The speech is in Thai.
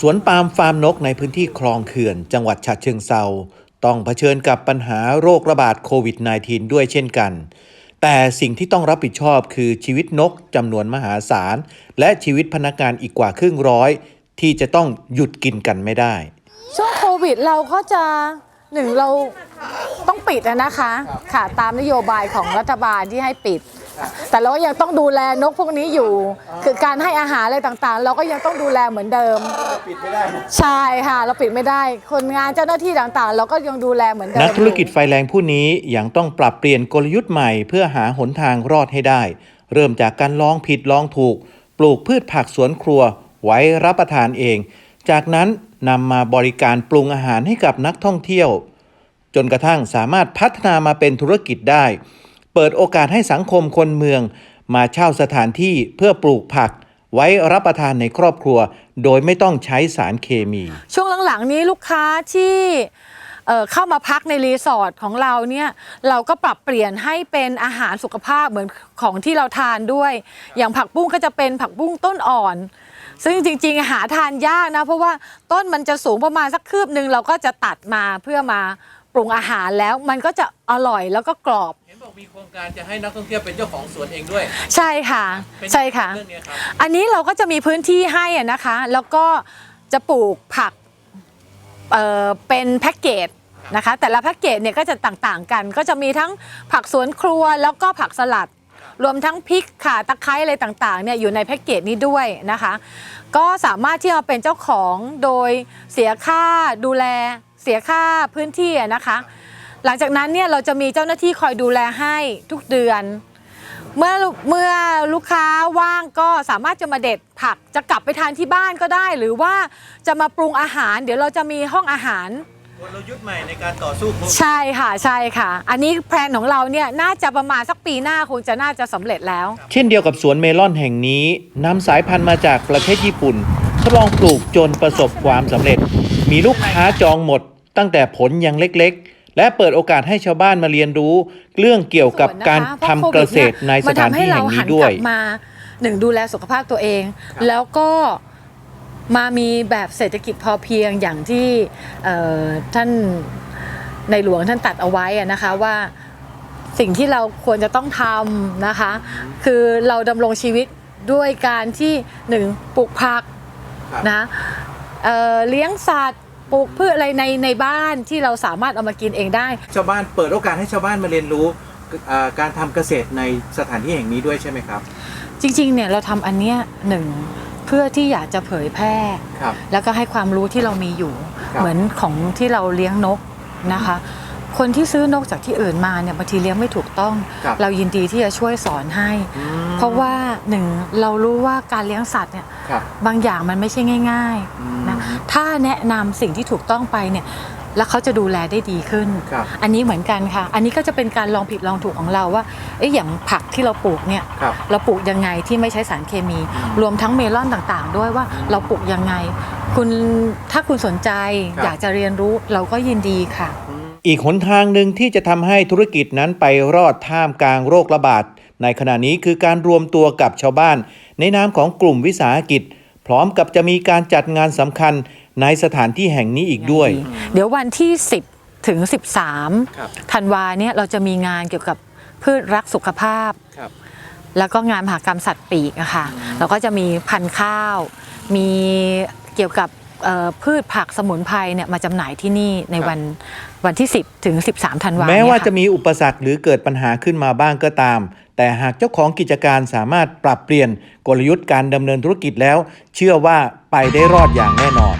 สวนปาล์มฟาร์มนกในพื้นที่คลองเขื่อน จังหวัดฉะเชิงเซาต้องเผชิญกับปัญหาโรคระบาดโควิด -19 ด้วยเช่นกัน แต่สิ่งที่ต้องรับผิดชอบคือชีวิตนกจำนวนมหาศาล และชีวิตพนักงานอีกกว่าครึ่งร้อย ที่จะต้องหยุดกินกันไม่ได้ ช่วงโควิดเราก็จะหนึ่งเราต้องปิดนะคะค่ะตามนโยบายของรัฐบาลที่ให้ปิด แต่เราก็ยังต้องดูแลนกพวกนี้อยู่ คือการให้อาหารอะไรต่างๆ เราก็ยังต้องดูแลเหมือนเดิม ปิดไม่ได้ใช่ค่ะ เราปิดไม่ได้ คนงานเจ้าหน้าที่ต่างๆ เราก็ยังดูแลเหมือนเดิมนักธุรกิจอยู่ไฟแรงผู้นี้ยังต้องปรับเปลี่ยนกลยุทธ์ใหม่เพื่อหาหนทางรอดให้ได้ เริ่มจากการลองผิดลองถูก ปลูกพืชผักสวนครัว ไว้รับประทานเอง จากนั้นนำมาบริการปรุงอาหารให้กับนักท่องเที่ยว จนกระทั่งสามารถพัฒนามาเป็นธุรกิจได้ เปิดโอกาสให้สังคมคนเมือง มาเช่าสถานที่เพื่อปลูกผัก ไว้รับประทานในครอบครัว โดยไม่ต้องใช้สารเคมี ช่วงหลังๆนี้ลูกค้าที่เอ่อเข้ามาพักในรีสอร์ทของเราเนี่ยเราก็ปรับเปลี่ยนให้เป็นอาหารสุขภาพเหมือนของที่เราทานด้วย อย่างผักบุ้งก็จะเป็นผักบุ้งต้นอ่อน ซึ่งจริง ๆ หาทานยากนะ เพราะว่าต้นมันจะสูงประมาณสักคืบหนึ่งเราก็จะตัดมาเพื่อมาปรุงอาหารแล้วมันก็จะอร่อยแล้วก็กรอบ มีโครงการจะให้นักท่องเที่ยวเป็นเจ้าของสวนเองด้วย ใช่ค่ะใช่ค่ะ เรื่องนี้ครับ อันนี้เราก็จะมีพื้นที่ให้อะนะคะ แล้วก็จะปลูกผักเอ่อเป็นแพ็กเกจนะคะ แต่ละแพ็กเกจเนี่ยก็จะต่างๆกัน ก็จะมีทั้งผักสวนครัวแล้วก็ผักสลัด รวมทั้งพริกข่าตะไคร้อะไรต่างๆเนี่ยอยู่ในแพ็กเกจนี้ด้วยนะคะ ก็สามารถที่จะเป็นเจ้าของโดยเสียค่าดูแลเสียค่าพื้นที่อะนะคะ หลังจากนั้นเนี่ยเราจะมีเจ้าหน้าที่คอยดูแลให้ทุกเดือน เมื่อเมื่อลูกค้าว่างก็สามารถจะมาเด็ดผักจะกลับไปทานที่บ้านก็ได้ หรือว่าจะมาปรุงอาหาร เดี๋ยวเราจะมีห้องอาหาร กลยุทธ์ใหม่ในการต่อสู้โควิดใช่ค่ะใช่ค่ะ อันนี้แพลนของเราเนี่ยน่าจะประมาณสักปีหน้าคงจะน่าจะสำเร็จแล้ว เช่นเดียวกับสวนเมลอนแห่งนี้นำสายพันธุ์มาจากประเทศญี่ปุ่นทดลองปลูกจนประสบความสำเร็จ มีลูกค้าจองหมด ตั้งแต่ผลยังเล็กๆ และเปิดโอกาสให้ชาวบ้านมาเรียนรู้ เรื่องเกี่ยวกับการทำเกษตรในสถานที่แห่งนี้ด้วยมันทำให้เราหันกลับมาหนึ่งดูแลสุขภาพตัวเอง แล้วก็มามีแบบเศรษฐกิจพอเพียงอย่างที่เอ่อท่านในหลวงท่านตัดเอาไว้อะนะคะว่าสิ่งที่เราควรจะต้องทำนะคะ คือเราดำรงชีวิตด้วยการที่หนึ่งปลูกผักครับนะเอ่อเลี้ยงสัตว์ ปลูกพืชอะไรในในบ้านที่เราสามารถเอามากินเองได้ ชาวบ้านเปิดโอกาสให้ชาวบ้านมาเรียนรู้อ่าการทำเกษตรในสถานที่แห่งนี้ด้วยใช่ไหมครับ จริงๆเนี่ยเราทำอันเนี้ยหนึ่งเพื่อที่อยากจะเผยแพร่ ครับ แล้วก็ให้ความรู้ที่เรามีอยู่ ครับ เหมือนของที่เราเลี้ยงนกนะคะ คนที่ซื้อนกจากที่อื่นมาเนี่ยบางทีเลี้ยงไม่ถูกต้อง ครับเรายินดีที่จะช่วยสอนให้ อืม เพราะว่าหนึ่งเรารู้ว่าการเลี้ยงสัตว์เนี่ยครับ บางอย่างมันไม่ใช่ง่ายอืม ๆนะถ้าแนะนำสิ่งที่ถูกต้องไปเนี่ยแล้วเขาจะดูแลได้ดีขึ้น ครับอันนี้เหมือนกันค่ะ อันนี้ก็จะเป็นการลองผิดลองถูกของเราว่าเอ๊ะอย่างผักที่เราปลูกเนี่ย ครับ เราปลูกยังไงที่ไม่ใช้สารเคมีรวมทั้งเมลอนต่างๆ ด้วยว่าเราปลูกยังไง คุณถ้าคุณสนใจครับ อยากจะเรียนรู้เราก็ยินดีค่ะอี กหนทางหนึ่งที่จะทำให้ธุรกิจนั้นไปรอดท่ามกลางโรคระบาดในขณะนี้คือการรวมตัวกับชาวบ้าน ในนามของกลุ่มวิสาหกิจ พร้อมกับจะมีการจัดงานสำคัญในสถานที่แห่งนี้อีกด้วย เดี๋ยววันที่ 10 ถึงครับ13ธันวาเนี่ยเราจะมีงานเกี่ยวกับพืชรักสุขภาพครับแล้วก็งานมหากรรมสัตว์ปีกอะค่ะแล้วก็จะมีพันธุ์ข้าว มีเกี่ยวกับเอ่อ พืชผักสมุนไพรเนี่ยมาจำหน่ายที่นี่ในครับวันวันที่ 10 ถึง 13ธันวาแม้ว่าเนี่ยค่จะมีอุปสรรคหรือเกิดปัญหาขึ้นมาบ้างก็ตาม แต่หากเจ้าของกิจการสามารถปรับเปลี่ยนกลยุทธ์การดำเนินธุรกิจแล้ว เชื่อว่าไปได้รอดอย่างแน่นอน